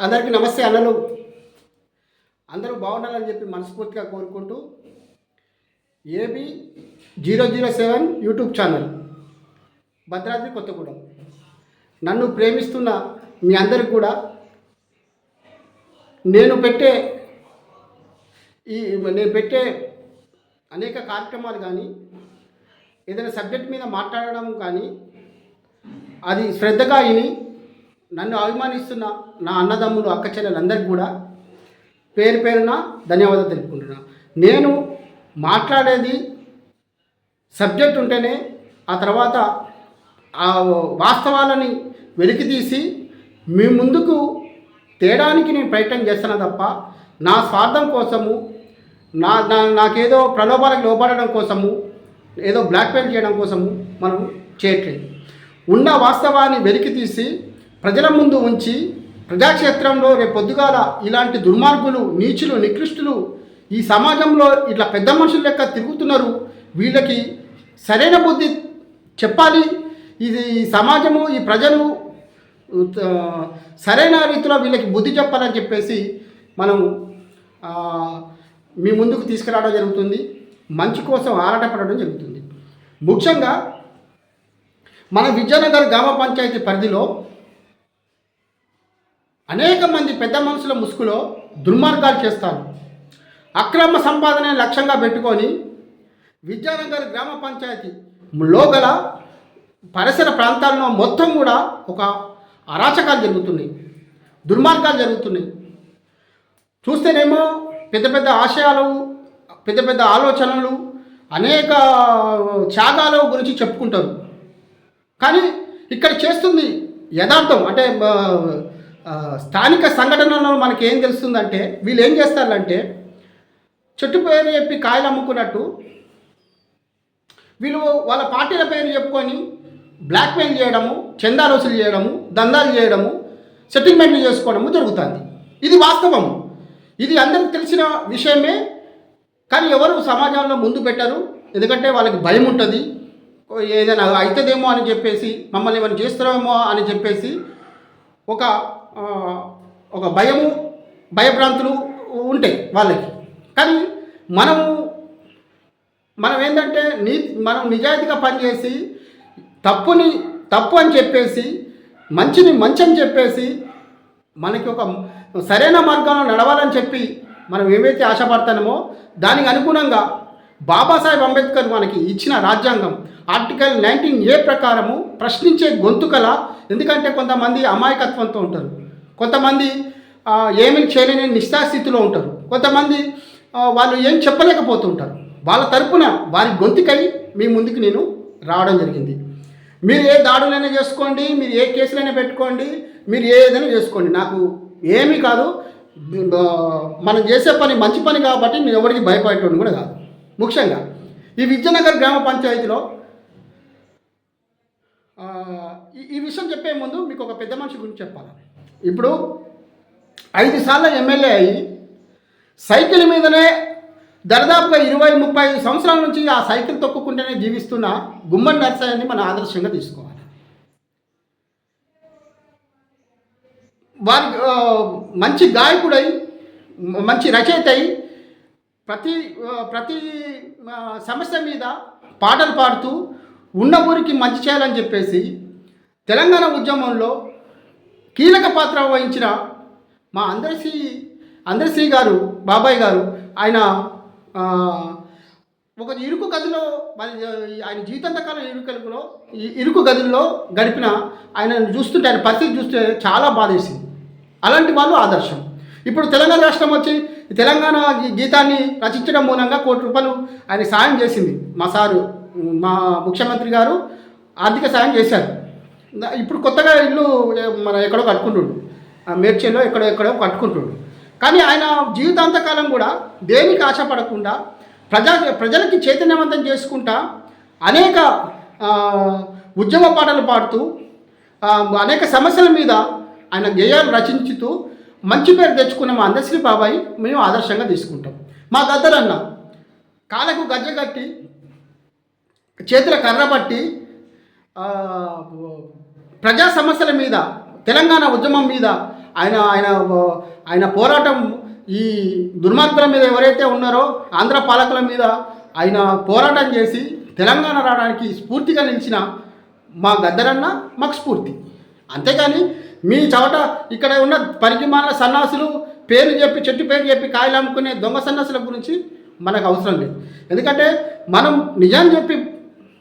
అందరికీ నమస్తే అన్నలు. అందరూ బాగుండాలని చెప్పి మనస్ఫూర్తిగా కోరుకుంటూ AB zero zero seven YouTube channel Bhadradri Kothagudem. నన్ను ప్రేమిస్తున్న మీ అందరికి కూడా నేను పెట్టే ఈ నేను పెట్టే అనేక కార్యక్రమాలు కానీ ఏదైనా సబ్జెక్ట్ మీద మాట్లాడడం కానీ అది శ్రద్ధగా విని నన్ను అభిమానిస్తున్న నా అన్నదమ్ములు అక్క చెల్లెలందరికీ కూడా పేరు పేరున ధన్యవాదాలు తెలుపుకుంటున్నా. నేను మాట్లాడేది సబ్జెక్ట్ ఉంటేనే ఆ తర్వాత ఆ వాస్తవాలని వెలికి తీసి మీ ముందుకు తేడానికి నేను ప్రయత్నం చేస్తాను తప్ప నా స్వార్థం కోసము నా నా నాకేదో ప్రలోభాలకు లోపడడం కోసము ఏదో బ్లాక్మెయిల్ చేయడం కోసము మనం చేయట్లేదు. ఉన్న వాస్తవాన్ని వెలికి తీసి ప్రజల ముందు ఉంచి ప్రజాక్షేత్రంలో రేపొద్దుగాల ఇలాంటి దుర్మార్గులు నీచులు నికృష్టులు ఈ సమాజంలో ఇట్లా పెద్ద మనుషుల లెక్క తిరుగుతున్నారు వీళ్ళకి సరైన బుద్ధి చెప్పాలి. ఇది ఈ సమాజము ఈ ప్రజలు సరైన రీతిలో వీళ్ళకి బుద్ధి చెప్పాలని చెప్పేసి మనం మీ ముందుకు తీసుకురావడం జరుగుతుంది. మంచి కోసం ఆరాటపడడం జరుగుతుంది. ముఖ్యంగా మన విజయనగర్ గ్రామ పంచాయతీ పరిధిలో అనేక మంది పెద్ద మనుషుల ముసుగులో దుర్మార్గాలు చేస్తారు. అక్రమ సంపాదనని లక్ష్యంగా పెట్టుకొని విద్యానగర్ గ్రామ పంచాయతీ లోగల పరిసర ప్రాంతాల్లో మొత్తం కూడా ఒక అరాచకాలు జరుగుతున్నాయి. దుర్మార్గాలు జరుగుతున్నాయి. చూస్తేనేమో పెద్ద పెద్ద ఆశయాలు పెద్ద పెద్ద ఆలోచనలు అనేక త్యాగాల గురించి చెప్పుకుంటారు. కానీ ఇక్కడ చేస్తుంది యథార్థం అంటే స్థానిక సంఘటనలో మనకి ఏం తెలుస్తుందంటే వీళ్ళు ఏం చేస్తారంటే చెట్టు పేరు చెప్పి కాయలు అమ్ముకున్నట్టు వీళ్ళు వాళ్ళ పార్టీల పేరు చెప్పుకొని బ్లాక్మెయిల్ చేయడము చందా వసూలు చేయడము దందాలు చేయడము సెటిల్మెంట్లు చేసుకోవడము జరుగుతుంది. ఇది వాస్తవం. ఇది అందరికి తెలిసిన విషయమే కానీ ఎవరు సమాజంలో ముందు పెట్టరు. ఎందుకంటే వాళ్ళకి భయం ఉంటుంది. ఏదైనా అవుతుందేమో అని చెప్పేసి మమ్మల్ని ఏమైనా చేస్తారేమో అని చెప్పేసి ఒక ఒక భయము భయభ్రాంతులు ఉంటాయి వాళ్ళకి. కానీ మనము మనం ఏంటంటే నీ మనం నిజాయితీగా పనిచేసి తప్పుని తప్పు అని చెప్పేసి మంచిని మంచి అని చెప్పేసి మనకి ఒక సరైన మార్గంలో నడవాలని చెప్పి మనం ఏవైతే ఆశపడతామో దానికి అనుగుణంగా బాబాసాహెబ్ అంబేద్కర్ మనకి ఇచ్చిన రాజ్యాంగం ఆర్టికల్ నైన్టీన్ ఏ ప్రకారము ప్రశ్నించే గొంతుకల ఎందుకంటే కొంతమంది అమాయకత్వంతో ఉంటారు. కొంతమంది ఏమీ చేయలేని నిశ్చాస్థితిలో ఉంటారు. కొంతమంది వాళ్ళు ఏం చెప్పలేకపోతుంటారు. వాళ్ళ తరపున వారి గొంతుకై మీ ముందుకు నేను రావడం జరిగింది. మీరు ఏ దాడులైనా చేసుకోండి మీరు ఏ కేసులైనా పెట్టుకోండి మీరు ఏదైనా చేసుకోండి. నాకు ఏమీ కాదు. మనం చేసే పని మంచి పని కాబట్టి నేను ఎవరికి భయపడేటోడు కూడా కాదు. ముఖ్యంగా ఈ విద్యానగర్ గ్రామ పంచాయతీలో ఈ- ఈ విషయం చెప్పే ముందు మీకు ఒక పెద్ద మనిషి గురించి చెప్పాలి? ఇప్పుడు ఐదు సార్లు ఎమ్మెల్యే అయ్యి సైకిల్ మీదనే దరిదాపుగా ఇరవై ముప్పై సంవత్సరాల నుంచి ఆ సైకిల్ తొక్కుకుంటేనే జీవిస్తున్న గుమ్మడి నరసయ్యని మనం ఆదర్శంగా తీసుకోవాలి. వారి మంచి గాయకుడై మంచి రచయిత అయి ప్రతి ప్రతి సమస్య మీద పాటలు పాడుతూ ఉన్న ఊరికి మంచి చేయాలని చెప్పేసి తెలంగాణ ఉద్యమంలో కీలక పాత్ర వహించిన మా అందరిసి అందరిశ్రీ గారు బాబాయ్ గారు ఆయన ఒక ఇరుకు గదిలో మరి ఆయన జీవితాంతకాలం ఇరుకలుగులో ఇరుకు గదుల్లో గడిపిన ఆయనను చూస్తుంటే ఆయన పరిస్థితి చూస్తే చాలా బాధేసింది. అలాంటి వాళ్ళు ఆదర్శం. ఇప్పుడు తెలంగాణ రాష్ట్రం వచ్చి తెలంగాణ గీతాన్ని రచించడం మూలంగా కోటి రూపాయలు ఆయన సాయం చేసింది మా సారు మా ముఖ్యమంత్రి గారు ఆర్థిక సాయం చేశారు. ఇప్పుడు కొత్తగా ఇల్లు మన ఎక్కడో కట్టుకుంటుండు. ఆ మేడ్చేలో ఎక్కడో ఎక్కడో కట్టుకుంటుండు. కానీ ఆయన జీవితాంతకాలం కూడా దేనికి ఆశపడకుండా ప్రజా ప్రజలకి చైతన్యవంతం చేసుకుంటా అనేక ఉద్యమ పాటలు పాడుతూ అనేక సమస్యల మీద ఆయన గేయాలు రచించుతూ మంచి పేరు తెచ్చుకున్న మా అందశ్రీ బాబాయ్ మేము ఆదర్శంగా తీసుకుంటాం. మా గద్దరన్న కాళ్ళకు గజ్జ కట్టి చేతుల కర్ర పట్టి ప్రజా సమస్యల మీద తెలంగాణ ఉద్యమం మీద ఆయన ఆయన ఆయన పోరాటం ఈ దుర్మార్గుల మీద ఎవరైతే ఉన్నారో ఆంధ్ర పాలకుల మీద ఆయన పోరాటం చేసి తెలంగాణ రావడానికి స్ఫూర్తిగా నిలిచిన మా గద్దరన్న మాకు స్ఫూర్తి. అంతేకాని మీ చోట ఇక్కడ ఉన్న పరికిమాల సన్నాసులు పేరు చెప్పి చెట్టు పేరు చెప్పి కాయలు అమ్ముకునే దొంగ సన్నాసుల గురించి మనకు అవసరం లేదు. ఎందుకంటే మనం నిజం చెప్పి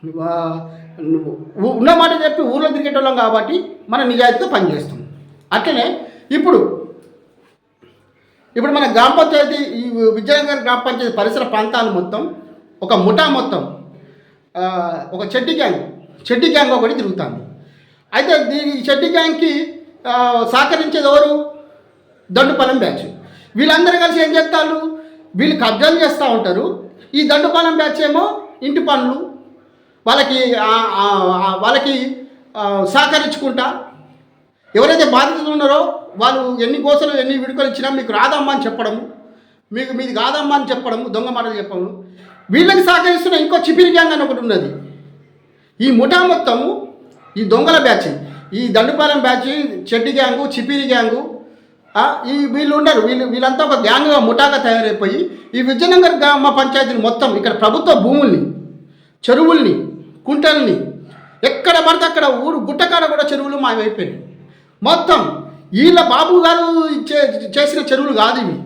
ఉన్నమాట ఉన్న మాట చెప్పి ఊళ్ళో తిరిగేటోళ్ళం కాబట్టి మన నిజాయితీగా పనిచేస్తాం అట్లనే ఇప్పుడు ఇప్పుడు మన గ్రామ పంచాయతీ ఈ విజయనగర్ గ్రామ పంచాయతీ పరిసర ప్రాంతాలు మొత్తం ఒక ముఠా మొత్తం ఒక చెడ్డి గ్యాంగ్ చెడ్డి గ్యాంగ్ ఒకటి తిరుగుతుంది. అయితే దీని ఈ చెడ్డి గ్యాంగ్కి సహకరించేది ఎవరు? దండుపాలెం బ్యాచ్. వీళ్ళందరూ కలిసి ఏం చేస్తారు? వీళ్ళు కబ్జాలు చేస్తూ ఉంటారు. ఈ దండుపాలెం బ్యాచ్ ఏమో ఇంటి పనులు వాళ్ళకి వాళ్ళకి సహకరించుకుంటా. ఎవరైతే బాధితులు ఉన్నారో వాళ్ళు ఎన్ని కోసలు ఎన్ని విడుకలు ఇచ్చినా మీకు రాదమ్మా అని చెప్పడము మీకు మీది కాదమ్మా అని చెప్పడము దొంగ మాటలు చెప్పడము. వీళ్ళకి సహకరిస్తున్న ఇంకో చిపిరి గ్యాంగ్ అని ఒకటి ఉన్నది. ఈ ముఠా మొత్తము ఈ దొంగల బ్యాచ్ ఈ దండుపాలెం బ్యాచ్ చెడ్డి గ్యాంగు చిపిరి గ్యాంగు ఈ వీళ్ళు ఉండరు. వీళ్ళు వీళ్ళంతా ఒక గ్యాంగ్గా ముఠాగా తయారైపోయి ఈ విజయనగర్ గ్రామ పంచాయతీని మొత్తం ఇక్కడ ప్రభుత్వ భూముల్ని చెరువుల్ని కుంటల్ని. ఎక్కడ పడితే అక్కడ ఊరు గుట్టకాడ కూడా చెరువులు మాయమైపోయినాయి. మొత్తం వీళ్ళ బాబు గారు చేసిన చెరువులు కాదు ఇవి.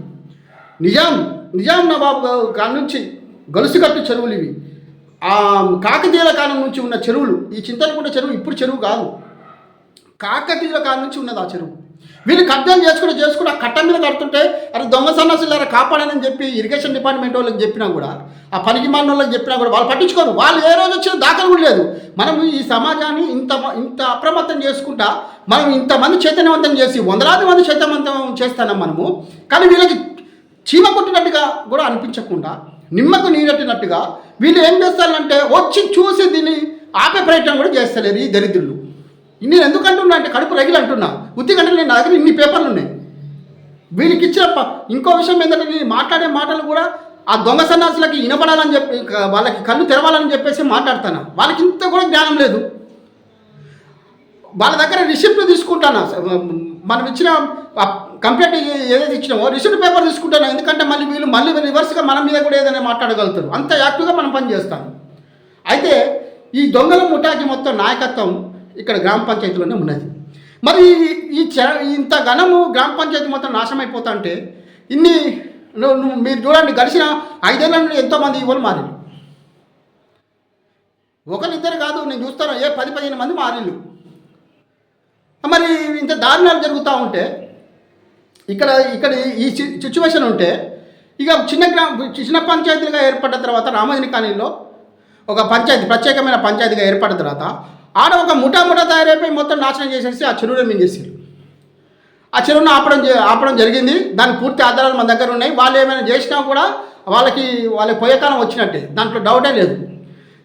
నిజాం నిజాం నవాబు గా- కాడ నుంచి గలుసుకట్టు చెరువులు ఇవి. ఆ కాకతీయుల కాలం నుంచి ఉన్న చెరువులు ఈ చింతలకుంట చెరువు ఇప్పుడు చెరువు కాదు. కాకతీయుల కాలం నుంచి ఉన్నది ఆ చెరువు. వీళ్ళు కబ్జాలు చేసుకుంటూ చేసుకుంటూ ఆ కట్ట మీద కడుతుంటే అరే దొంగ సన్నాసులారా కాపాడనని చెప్పి ఇరిగేషన్ డిపార్ట్మెంట్ వాళ్ళకి చెప్పినా కూడా ఆ పనికి మాలిన వాళ్ళకి చెప్పినా కూడా వాళ్ళు పట్టించుకోరు. వాళ్ళు ఏ రోజు వచ్చిన దాఖలు కూడా లేదు. మనం ఈ సమాజాన్ని ఇంత ఇంత అప్రమత్తం చేసుకుంటా మనం ఇంతమంది చైతన్యవంతం చేసి వందలాది మంది చైతన్యవంతం చేస్తున్నాం మనము కానీ వీళ్ళకి చీమ కొట్టినట్టుగా కూడా అనిపించకుండా నిమ్మకు నీరెట్టినట్టుగా వీళ్ళు ఏం చేస్తారంటే వచ్చి చూసి దీన్ని ఆపే ప్రయత్నం కూడా చేస్తలేరు ఈ దరిద్రులు. నేను ఎందుకు అంటున్నా అంటే కడుపు రగిలి అంటున్నా. ఉత్తికంటే నేను నా దగ్గర ఇన్ని పేపర్లు ఉన్నాయి. వీళ్ళకి ఇచ్చిన ఇంకో విషయం ఏంటంటే నేను మాట్లాడే మాటలు కూడా ఆ దొంగ సన్నాసులకి వినపడాలని చెప్పి వాళ్ళకి కళ్ళు తెరవాలని చెప్పేసి మాట్లాడతాను వాళ్ళకి ఇంత కూడా జ్ఞానం లేదు. వాళ్ళ దగ్గర రిసిప్ట్ తీసుకుంటాను? మనం ఇచ్చిన కంప్లైంట్ ఏదైతే ఇచ్చినామో రిసిప్ట్ పేపర్ తీసుకుంటాను? ఎందుకంటే మళ్ళీ వీళ్ళు మళ్ళీ రివర్స్గా మన మీద కూడా ఏదైనా మాట్లాడగలుగుతారు. అంత యాక్టివ్గా మనం పని చేస్తాం అయితే ఈ దొంగల ముఠాకి మొత్తం నాయకత్వం ఇక్కడ గ్రామ పంచాయతీలోనే ఉన్నది. మరి ఈ- చ- ఇంత ఘనము గ్రామ పంచాయతీ మొత్తం నాశనం అయిపోతా అంటే ఇన్ని నువ్వు నువ్వు మీరు చూడండి గడిచిన ఐదేళ్ళ నుండి ఎంతోమంది ఇవ్వలు మారిలు ఒకరిద్దరు కాదు నేను చూస్తాను ఏ పది పదిహేను మంది మారిళ్ళు. మరి ఇంత దారుణాలు జరుగుతూ ఉంటే ఇక్కడ ఇక్కడ ఈ సిచ్యువేషన్ ఉంటే ఇక చిన్న గ్రామ చిన్న పంచాయతీలుగా ఏర్పడ్డ తర్వాత రామజని కాలనీలో ఒక పంచాయతీ ప్రత్యేకమైన పంచాయతీగా ఏర్పడిన తర్వాత ఆడ ఒక ముఠా ముఠా తయారైపోయి మొత్తం నాశనం చేసేసి ఆ చెరువులో మింగేసారు ఆ చెరువును ఆపడం ఆపడం జరిగింది. దాని పూర్తి ఆధారాలు మన దగ్గర ఉన్నాయి. వాళ్ళు ఏమైనా చేసినా కూడా వాళ్ళకి వాళ్ళకి పోయే వచ్చినట్టే. దాంట్లో డౌటే లేదు.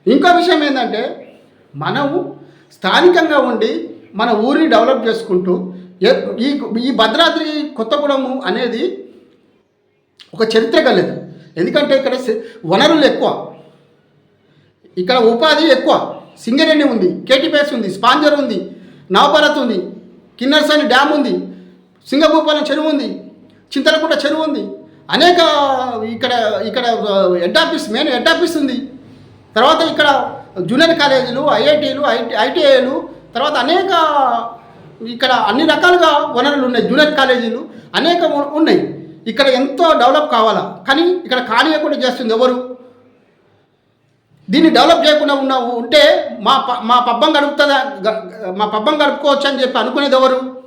ఇంకో విషయం ఏంటంటే మనము స్థానికంగా ఉండి మన ఊరిని డెవలప్ చేసుకుంటూ ఈ ఈ భద్రాద్రి కొత్తగూడెము అనేది ఒక చరిత్ర కలదు ఎందుకంటే ఇక్కడ వనరులు ఎక్కువ. ఇక్కడ ఉపాధి ఎక్కువ. సింగరేణి ఉంది కేటీపీఎస్ ఉంది స్పాంజర్ ఉంది నవభారత్ ఉంది కిన్నర్సాని డ్యామ్ ఉంది సింగభూపాలెం చెరువు ఉంది చింతలకుంట చెరువు ఉంది. అనేక ఇక్కడ ఇక్కడ uh, head office main head office ఉంది. తర్వాత ఇక్కడ జూనియర్ కాలేజీలు ఐఐటీలు ఐటీ ఐటీఐలు తర్వాత అనేక ఇక్కడ అన్ని రకాలుగా వనరులు ఉన్నాయి జూనియర్ కాలేజీలు అనేక ఉన్నాయి. ఇక్కడ ఎంతో డెవలప్ కావాలా? కానీ ఇక్కడ కానీయకుండా చేస్తుంది ఎవరు? దీన్ని డెవలప్ చేయకుండా ఉన్న ఉంటే మా ప- మా పబ్బం గడుపుతుందా? మా పబ్బం గడుపుకోవచ్చు అని చెప్పి అనుకునేది ఎవరు?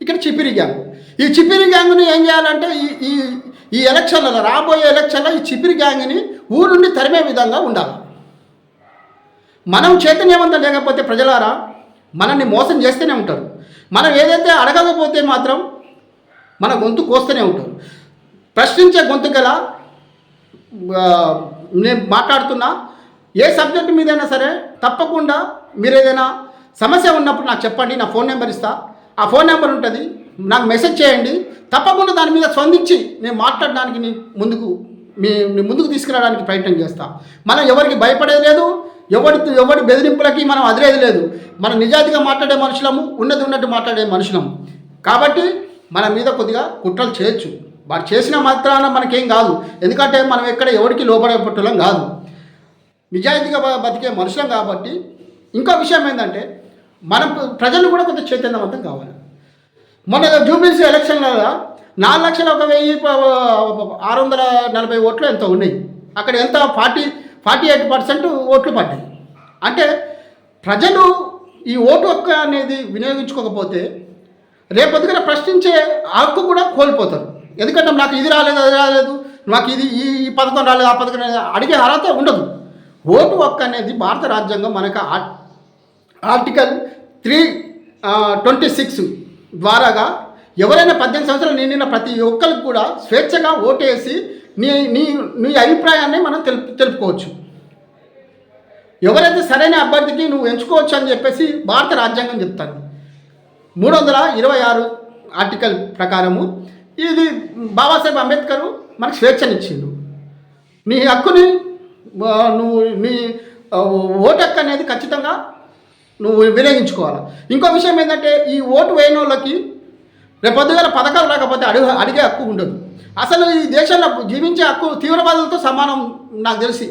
ఇక్కడ చిపిరి గ్యాంగ్. ఈ చిపిరి గ్యాంగ్ని ఏం చేయాలంటే ఈ ఈ ఈ ఎలక్షన్లలో రాబోయే ఎలక్షన్లో ఈ చిపిరి గ్యాంగ్ని ఊరు నుండి తరిమే విధంగా ఉండాలి. మనం చైతన్యవంతం లేకపోతే ప్రజలారా మనల్ని మోసం చేస్తూనే ఉంటారు. మనం ఏదైతే అడగకపోతే మాత్రం మన గొంతు కోస్తూనే ఉంటారు. ప్రశ్నించే గొంతు గల నేను మాట్లాడుతున్నా ఏ సబ్జెక్ట్ మీదైనా సరే తప్పకుండా మీరు ఏదైనా సమస్య ఉన్నప్పుడు నాకు చెప్పండి నా ఫోన్ నెంబర్ ఇస్తా. ఆ ఫోన్ నెంబర్ ఉంటుంది నాకు మెసేజ్ చేయండి. తప్పకుండా దాని మీద స్పందించి నేను మాట్లాడడానికి ముందుకు మీ ముందుకు తీసుకురావడానికి ప్రయత్నం చేస్తా. మనం ఎవరికి భయపడేది లేదు ఎవరి ఎవరి బెదిరింపులకి మనం అదిరేది లేదు. మనం నిజాయితీగా మాట్లాడే మనుషులము ఉన్నది ఉన్నట్టు మాట్లాడే మనుషులము కాబట్టి మన మీద కొద్దిగా కుట్రలు చేయొచ్చు. వారు చేసిన మాత్రాన మనకేం కాదు. ఎందుకంటే మనం ఎక్కడ ఎవరికి లోపడే పట్టులం కాదు. నిజాయితీగా బతికే మనుషులం కాబట్టి ఇంకో విషయం ఏంటంటే మనం ప్రజలు కూడా కొంత చైతన్యవంతం కావాలి. మొన్న జూబిలీస్ ఎలక్షన్లలో నాలుగు లక్షల ఒక వెయ్యి ఆరు వందల నలభై ఓట్లు ఎంత ఉన్నాయి. అక్కడ ఎంత ఫార్టీ ఫార్టీ ఎయిట్ పర్సెంట్ ఓట్లు పడ్డాయి. అంటే ప్రజలు ఈ ఓటు హక్కు అనేది వినియోగించుకోకపోతే రేపొద్దున ప్రశ్నించే హక్కు కూడా కోల్పోతారు. ఎందుకంటే నాకు ఇది రాలేదు అది రాలేదు. నాకు ఇది ఈ ఈ పథకం రాలేదు ఆ పథకం రాలేదు. అడిగే అర్హత ఉండదు. ఓటు హక్కు అనేది భారత రాజ్యాంగం మనకు ఆర్టికల్ త్రీ ట్వంటీ సిక్స్ ద్వారాగా ఎవరైనా పద్దెనిమిది సంవత్సరాలు నిండిన ప్రతి ఒక్కరికి కూడా స్వేచ్ఛగా ఓటేసి నీ నీ నీ అభిప్రాయాన్ని మనం తెలుపు తెలుపుకోవచ్చు. ఎవరైతే సరైన అభ్యర్థికి నువ్వు ఎంచుకోవచ్చు అని చెప్పేసి భారత రాజ్యాంగం చెప్తాను మూడు వందల ఇరవై ఆరు ఆర్టికల్ ప్రకారము ఇది బాబాసాహెబ్ అంబేద్కర్ మనకు స్వేచ్ఛనిచ్చిండు. నీ హక్కుని నువ్వు నీ ఓటు హక్కు అనేది ఖచ్చితంగా నువ్వు వినియోగించుకోవాలి? ఇంకో విషయం ఏంటంటే ఈ ఓటు వేయని వాళ్ళకి రేపొద్దుగల పథకాలు రాకపోతే అడుగు అడిగే హక్కు ఉండదు. అసలు ఈ దేశంలో జీవించే హక్కు తీవ్రవాదులతో సమానం నాకు తెలిసి.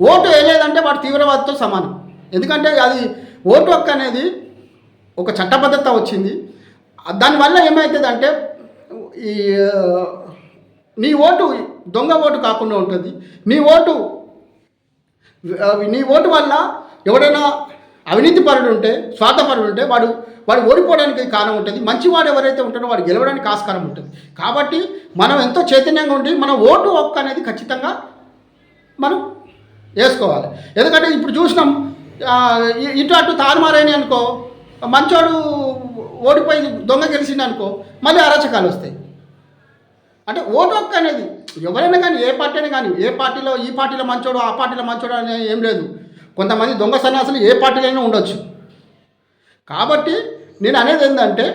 ఓటు వేయలేదంటే వాడు తీవ్రవాదితో సమానం. ఎందుకంటే అది ఓటు హక్కు అనేది ఒక చట్టబద్ధత వచ్చింది. దానివల్ల ఏమవుతుందంటే ఈ నీ ఓటు దొంగ ఓటు కాకుండా ఉంటుంది. నీ ఓటు నీ ఓటు వల్ల ఎవడైనా అవినీతి పరుడు ఉంటే స్వార్థపరుడు ఉంటే వాడు వాడు ఓడిపోవడానికి కారణం ఉంటుంది. మంచివాడు ఎవరైతే ఉంటాడో వాడు గెలవడానికి ఆస్కారం ఉంటుంది. కాబట్టి మనం ఎంతో చైతన్యంగా ఉండి మన ఓటు హక్కు అనేది ఖచ్చితంగా మనం వేసుకోవాలి. ఎందుకంటే ఇప్పుడు చూసినాం ఇటు అటు తారుమారైన అనుకో మంచోడు ఓడిపోయి దొంగ గెలిచింది అనుకో మళ్ళీ అరాచకాలు వస్తాయి. అంటే ఓటు హక్కు అనేది ఎవరైనా కానీ ఏ పార్టీ అయినా కానీ ఏ పార్టీలో ఈ పార్టీలో మంచోడు ఆ పార్టీలో మంచోడు అనే ఏం లేదు. కొంతమంది దొంగ సన్యాసులు ఏ పార్టీలైనా ఉండొచ్చు. కాబట్టి నేను అనేది ఏంటంటే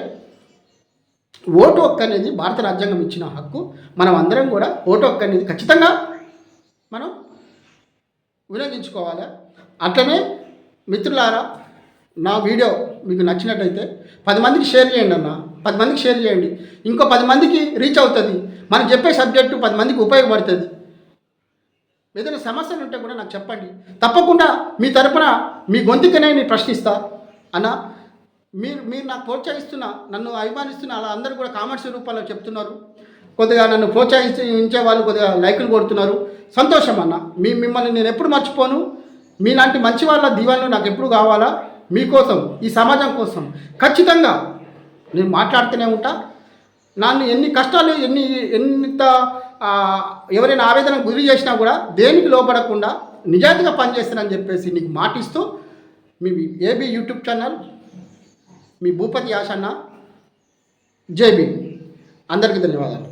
ఓటు హక్కు అనేది భారత రాజ్యాంగం ఇచ్చిన హక్కు. మనం అందరం కూడా ఓటు హక్కు అనేది ఖచ్చితంగా మనం వినియోగించుకోవాలి. అట్లనే మిత్రులారా నా వీడియో మీకు నచ్చినట్టయితే పది మందికి షేర్ చేయండి అన్న. పది మందికి షేర్ చేయండి. ఇంకో పది మందికి రీచ్ అవుతుంది. మనం చెప్పే సబ్జెక్టు పది మందికి ఉపయోగపడుతుంది. ఏదైనా సమస్యలు ఉంటే కూడా నాకు చెప్పండి. తప్పకుండా మీ తరపున మీ గొంతుకనే నేను ప్రశ్నిస్తా. అన్న మీరు మీరు నాకు ప్రోత్సహిస్తున్న నన్ను అభిమానిస్తున్న అలా అందరూ కూడా కామెంట్స్ రూపంలో చెప్తున్నారు. కొద్దిగా నన్ను ప్రోత్సహించే వాళ్ళు కొద్దిగా లైకులు కొడుతున్నారు. సంతోషం అన్న మీ మిమ్మల్ని నేను ఎప్పుడు మర్చిపోను. మీలాంటి మంచి వాళ్ళ దీవాలను నాకు ఎప్పుడు కావాలా? మీకోసం ఈ సమాజం కోసం. ఖచ్చితంగా నేను మాట్లాడుతూనే ఉంటా. నన్ను ఎన్ని కష్టాలు ఎన్ని ఎంత ఎవరైనా ఆవేదన గురి చేసినా కూడా దేనికి లోపడకుండా నిజాయితీగా పనిచేస్తానని చెప్పేసి నీకు మాటిస్తూ మీ ఏబీ యూట్యూబ్ ఛానల్ మీ భూపతి ఆశన్న జేబీ అందరికీ ధన్యవాదాలు.